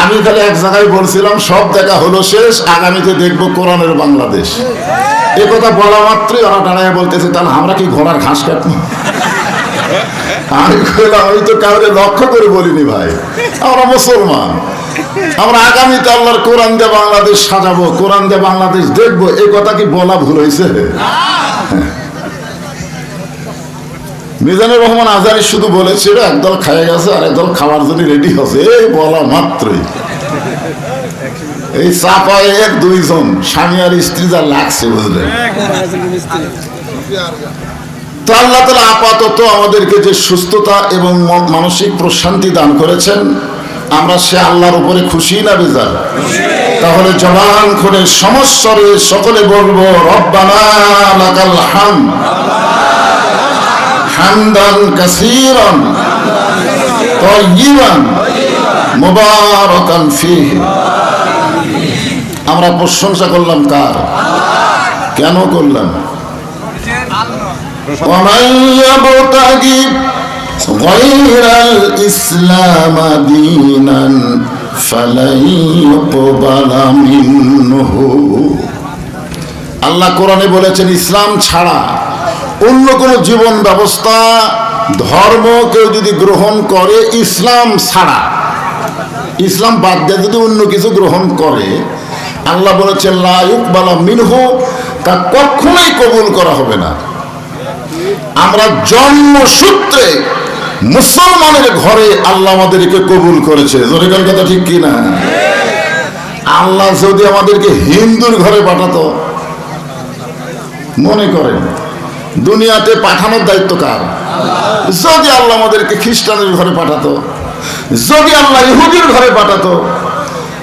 আমি খালি এক জায়গায় বলছিলাম, সব দেখা হলো শেষ, আগামীতে দেখব কোরআনের বাংলাদেশ। এ কথা বলা মাত্রই ওরা দাঁড়ায় বলতেছে, তাহলে আমরা কি ঘোড়ার ঘাস কাটবো? আমি কইলাম, আমি তো কাউকে লক্ষ্য করে বলিনি ভাই। আমরা মুসলমান। আমরা আগামীতে আল্লাহর কোরআন দিয়ে বাংলাদেশ সাজাবো, কোরআন দিয়ে বাংলাদেশ দেখব। এই কথা কি বলা ভুল হয়েছে মিজানুর রহমান আজারি শুধু বলেছিল একদল খাইয়ে গেছে আর একদল খাওয়ার জন্য রেডি হচ্ছে এই বলা মাত্রই। এই চাপায় এক দুইজন, স্বামী আর স্ত্রী যা লাগছে বুঝলেন। তো আল্লাহ তালা আপাতত আমাদেরকে যে সুস্থতা এবং মানসিক প্রশান্তি দান করেছেন, আমরা সে আল্লাহর উপরে খুশি না বেজার? তাহলে জবান করে সমস্বরে সকলে বলব, রব্বানা লাকাল হাম হামদান কাসীরান তাইয়িবান মুবারাকান ফীহি আমরা প্রশংসা করলাম কার কেন করলাম ومن يبتغي غير الإسلام دينا فلن يقبل منه আল্লাহ কোরআনে বলেছেন ইসলাম ছাড়া অন্য কোনো জীবন ব্যবস্থা, ধর্ম কেউ যদি গ্রহণ করে, ইসলাম ছাড়া। ইসলাম বাদ দিয়ে যদি অন্য কিছু গ্রহণ করে, আল্লাহ বলেছেন লায়ুক বালা মিনহু তা কখনোই কবুল করা হবে না। আমরা জন্মসূত্রে মুসলমানের ঘরে আল্লাহ আমাদেরকে কবুল করেছে। জোরেকার কথা ঠিক কি না আল্লাহ যদি আমাদেরকে হিন্দুর ঘরে পাঠাতো, মনে করেন দুনিয়াতে পাঠানোর দায়িত্ব কার? যদি আল্লাহ আমাদেরকে খ্রিস্টানের ঘরে পাঠাতো, যদি আল্লাহ ইহুদির ঘরে পাঠাতো,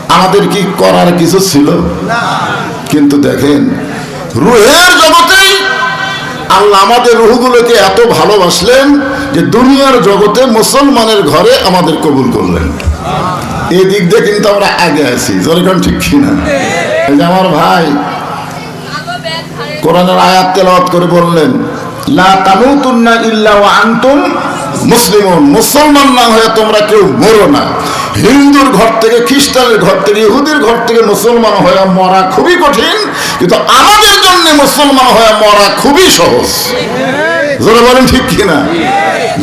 আমাদের কি করার কিছু ছিল? কিন্তু দেখেন, রুহের জগতেই আল্লাহ আমাদের রুহগুলোকে এত ভালোবাসলেন যে দুনিয়ার জগতে মুসলমানের ঘরে আমাদের কবুল করলেন। এই দিক দিয়ে কিন্তু আমরা আগে আছি। যেরকম ঠিক কিনা? আমার ভাই কোরআনের আয়াত তেলাওয়াত করে বললেন, লা তামুতুন্না ইল্লা ওয়া আনতুম মুসলিমুন। মুসলমান না হয়ে তোমরা কেউ মরো না। হিন্দুর ঘর থেকে, খ্রিস্টানের ঘর থেকে, ইহুদির ঘর থেকে মুসলমান হয়ে মরা খুবই কঠিন, কিন্তু আমাদের জন্য মুসলমান হয়ে মরা খুবই সহজ। যারা বলেন ঠিক কিনা?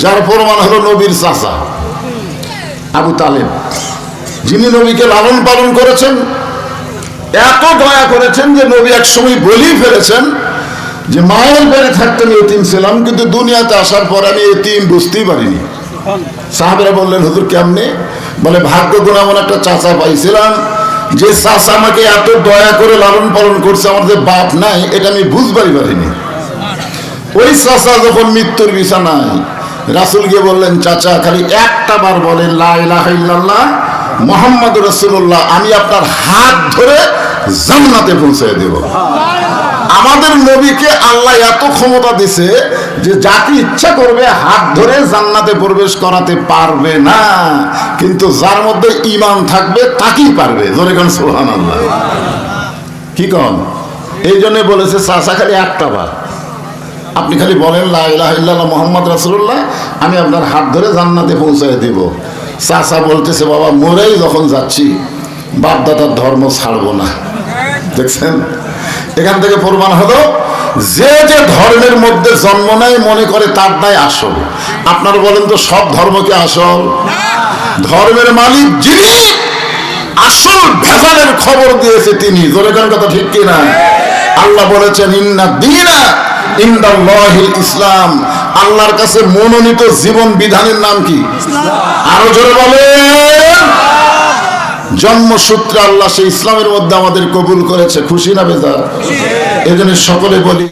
যার প্রমাণ হলো নবীর চাচা, আবু তালেব। যিনি নবীকে লালন পালন করেছেন এত দয়া করেছেন যে নবী এক সময় বলেই ফেলেছেন যে মায়ের পেরে থাকতে আমি এতিম ছিলাম, কিন্তু দুনিয়াতে আসার পর আমি এতিম বুঝতেই পারিনি। সাহাবেরা বললেন, হুজুর, কেমনে? বলে, ভাগ্য গুণ এমন একটা চাচা পাইছিলাম, যে চাচা আমাকে এত দয়া করে লালন পালন করছে আমার যে বাপ নাই, এটা আমি বুঝবারই পারিনি। ওই চাচা যখন মৃত্যুর বিছানায় রাসুল গিয়ে বললেন, চাচা, খালি একটা বার বলেন লাইল্লাহ মোহাম্মদ রসুল্লাহ আমি আপনার হাত ধরে জান্নাতে পৌঁছে দেব। আমাদের নবীকে আল্লাহ এত ক্ষমতা দিছে যে যাকে ইচ্ছা করবে হাত ধরে জান্নাতে প্রবেশ করাতে পারবে না, কিন্তু যার মধ্যে ইমান থাকবে তাকেই পারবে। জোরে কোন সোহান আল্লাহ কি কন? এই জন্য বলেছে, চাচা, খালি একটা বার। আপনি খালি বলেন লাহ মোহাম্মদ রাসুল্লাহ আমি আপনার হাত ধরে জান্নাতে পৌঁছায় দিব। চাচা বলতেছে, বাবা, মরেই যখন যাচ্ছি, বাপদাদার ধর্ম ছাড়বো না। দেখছেন? এখান থেকে প্রমাণ হলো, যে যে ধর্মের মধ্যে জন্ম নেয়, মনে করে তার দায় আসল। আপনারা বলেন তো, সব ধর্মকে আসল? ধর্মের মালিক যিনি, আসল ভেজালের খবর দিয়েছে তিনি। জোরে কোন কথা ঠিক কিনা? আল্লাহ বলেছেন, ইন্না দিনা ইন্দাল্লাহিল ইসলাম। আল্লাহর কাছে মনোনীত জীবন বিধানের নাম কি? আরও জোরে বলে জন্মসূত্রে আল্লাহ সেই ইসলামের মধ্যে আমাদের কবুল করেছে। খুশি না বেজার? এজন্য সকলে বলি